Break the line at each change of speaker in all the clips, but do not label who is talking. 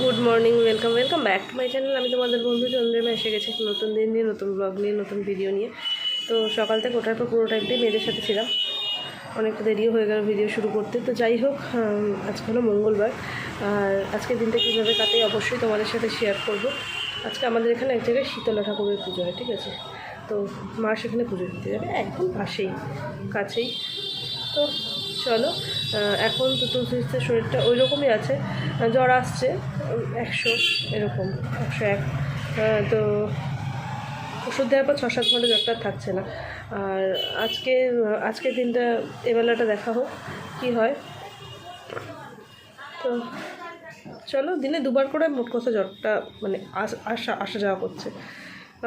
Good morning, welcome welcome back to my channel. আমি তোমাদের বন্ধু চন্দ্রিমা এসে গেছি নতুন দিন নিয়ে, নতুন ব্লগ নিয়ে, নতুন ভিডিও নিয়ে। তো সকাল থেকে ওঠার পর পুরো টাইমটাই মেয়েদের সাথে ছিলাম। অনেকটা দেরিও হয়ে গেল ভিডিও শুরু করতে। তো যাই হোক আজকে হলো মঙ্গলবার। আর আজকের দিনটা কীভাবে কাটে অবশ্যই তোমাদের সাথে শেয়ার করব। আজকে আমাদের এখানে এক জায়গায় শীতলা ঠাকুরের পুজো হয়, ঠিক আছে? তো মা সেখানে পুজো দিতে যাবে একদম পাশেই, কাছেই। তো চলো এখন তো তুলসির শরীরটা ওই রকমই আছে জ্বর আসছে, একশো এরকম, একশো এক। তো ওষুধ দেওয়ার পর ছ সাত ঘণ্টা জ্বরটা থাকছে না। আর আজকে, আজকের দিনটা এবেলাটা দেখা হোক, কী হয়। তো চলো, দিনে দুবার করে মোট কথা জ্বরটা মানে আসা আসা যাওয়া করছে।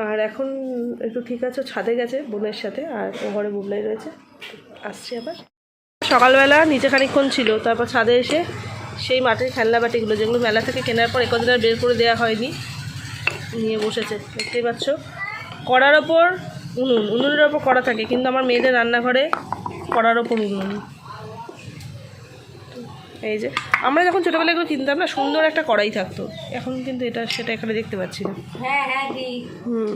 আর এখন একটু ঠিক আছে, ছাদে গেছে বোনের সাথে, আর ঘরে বুবলাই রয়েছে। আসছি আবার। সকালবেলা নিচে খানিক্ষণ ছিল তারপর ছাদে এসে সেই মাটির খেলনা বাটিগুলো যেগুলো মেলা থেকে কেনার পর একদিন আর বের করে দেওয়া হয়নি নিয়ে বসেছে। দেখতেই পাচ্ছ কড়ার ওপর উনুন উনুনের ওপর কড়া থাকে কিন্তু আমার মেয়েদের রান্নাঘরে কড়ার ওপর উনুন। এই যে আমরা যখন ছোটোবেলায় এগুলো কিনতাম না সুন্দর একটা কড়াই থাকতো। এখন কিন্তু এটা সেটা এখানে দেখতে পাচ্ছি না।
হ্যাঁ হ্যাঁ
হুম।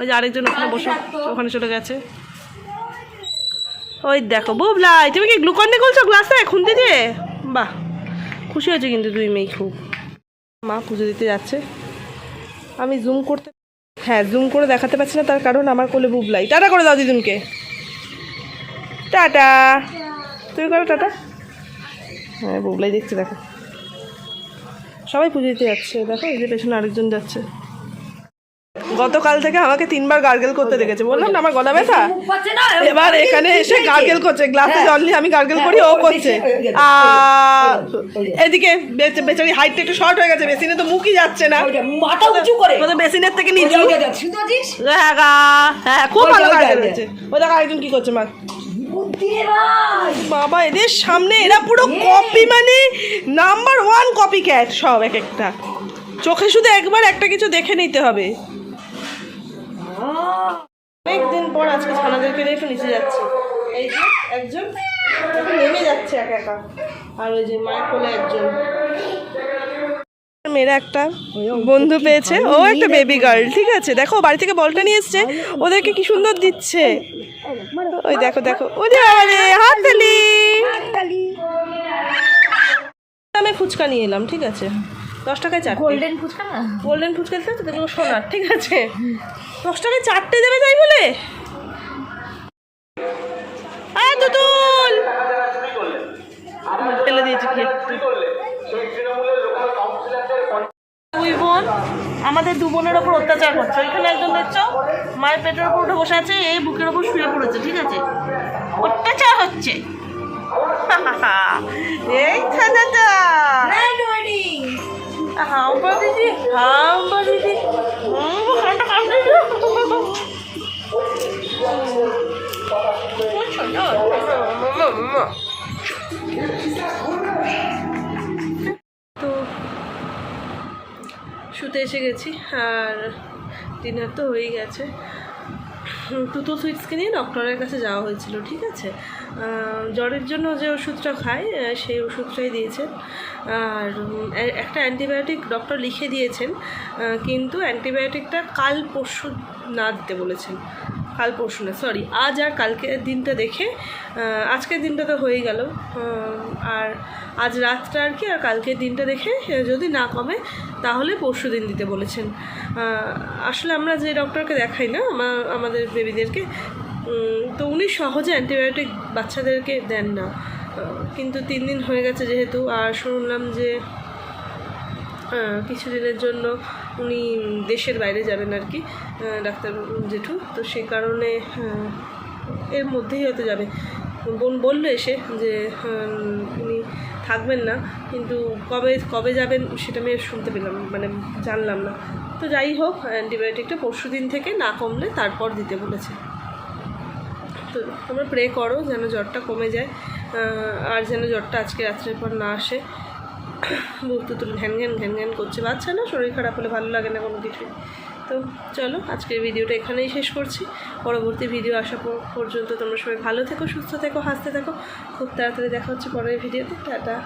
ওই যে আরেকজন ওখানে বসে ওখানে চলে গেছে। ওই দেখো বুবলাই তুমি কি গ্লুকন দিয়ে করছ গ্লাসে খুনতে দিয়ে? বাহ, খুশি হয়েছে কিন্তু দুই মেয়ে খুব। মা পুজো দিতে যাচ্ছে। আমি জুম করতে হ্যাঁ জুম করে দেখাতে পারছি না, তার কারণ আমার কোলে বুবলাই টাটা করে দাও দিদুনকে। টাটা। তুমি করো, টাটা। হ্যাঁ বুবলাই দেখছে, দেখো। সবাই পুজো দিতে যাচ্ছে। দেখো, এই যে পেছনে আরেকজন যাচ্ছে। গতকাল থেকে আমাকে তিনবার গার্গেল করতে দেখেছে। বললাম না আমার গলা ব্যথা? এবার এখানে এসে গার্গেল করছে গ্লাসে জল নিয়ে আমি গার্গেল করি ও করছে। এদিকে বেচ- বেচারি হাইটটা একটু শর্ট হয়ে গেছে বেসিনে তো মুখই যাচ্ছে না।
মাথা উঁচু করে।
ও তো বেসিনের থেকে নিচু। হ্যাঁ গা, হ্যাঁ খুব ভালো গার্গেল। হচ্ছে। ওই দেখো আরেকজন কি করছে মা। বাবা এদের সামনে এরা পুরো কপি মানে নাম্বার ওয়ান কপি ক্যাট সব এক একটা। চোখে শুধু একবার একটা কিছু দেখে নিতে হবে। নিয়ে একটু নিচে যাচ্ছে। এই যে একজন এখন নেমে যাচ্ছে একা একা। আর ওই যে মায়ের কোলে একজন। মেয়েরা একটা বন্ধু পেয়েছে। ও একটা বেবি গার্ল ঠিক আছে? দেখো বাড়ি থেকে বলটা নিয়ে এসছে। ওদেরকে কি সুন্দর দিচ্ছে। ওই দেখো দেখো। ওই যে আরে হাত তালি আমি ফুচকা নিয়ে এলাম ঠিক আছে? দশ টাকায় চারটে।
গোল্ডেন ফুচকা না?
গোল্ডেন ফুচকা দিতে তো দেখব সোনার ঠিক আছে? দশ টাকায় চারটে দেবে তাই বলে? দুই বোন আমাদের দু বোনের ওপর অত্যাচার করছে ওইখানে একজন দেখছ মায়ের পেটের ওপর উঠে বসে আছে এই বুকের ওপর শুয়ে পড়েছে ঠিক আছে? অত্যাচার হচ্ছে। দিদি। হাম্বা দিদি। হুম, তো শুতে এসে গেছি, আর ডিনার তো হয়েই গেছে। তুতো সুইটসকে নিয়ে ডক্টরের কাছে যাওয়া হয়েছিল, ঠিক আছে? জ্বরের জন্য যে ওষুধটা খায় সেই ওষুধটাই দিয়েছেন। আর একটা অ্যান্টিবায়োটিক ডক্টর লিখে দিয়েছেন কিন্তু অ্যান্টিবায়োটিকটা কাল পরশু না দিতে বলেছেন। কাল পরশু না সরি আজ আর কালকের দিনটা দেখে আজকের দিনটা তো হয়ে গেল। আর আজ রাতটা আর কি, আর কালকের দিনটা দেখে যদি না কমে, তাহলে পরশু দিন দিতে বলেছেন। আসলে আমরা যে ডক্টরকে দেখাই না, আমা- আমাদের বেবিদেরকে তো উনি সহজে অ্যান্টিবায়োটিক বাচ্চাদেরকে দেন না। কিন্তু তিন দিন হয়ে গেছে যেহেতু, আর শুনলাম যে কিছুদিনের জন্য উনি দেশের বাইরে যাবেন আর কি ডাক্তার জেঠু। তো সেই কারণে এর মধ্যেই হয়তো যাবে। বোন বলল এসে যে উনি থাকবেন না, কিন্তু কবে কবে যাবেন সেটা আমি শুনতে পেলাম মানে জানলাম না। তো যাই হোক, অ্যান্টিবায়োটিকটা পরশু দিন থেকে না কমলে তারপর দিতে বলেছে। তো তোমরা প্রে করো যেন জ্বরটা কমে যায় আর যেন জ্বরটা আজকে রাত্রের পর না আসে। বুঝতে তুলে ঘ্যান ঘ্যান ঘ্যান ঘ্যান করছে। বাচ্চা না, শরীর খারাপ হলে ভালো লাগে না কোনো কিছুই তো চলো, আজকের ভিডিওটা এখানেই শেষ করছি। পরবর্তী ভিডিও আসা পর্যন্ত তোমরা সবাই ভালো থেকো, সুস্থ থেকো, হাসতে থেকো। খুব তাড়াতাড়ি দেখা হচ্ছে পরের ভিডিওতে। টাটা।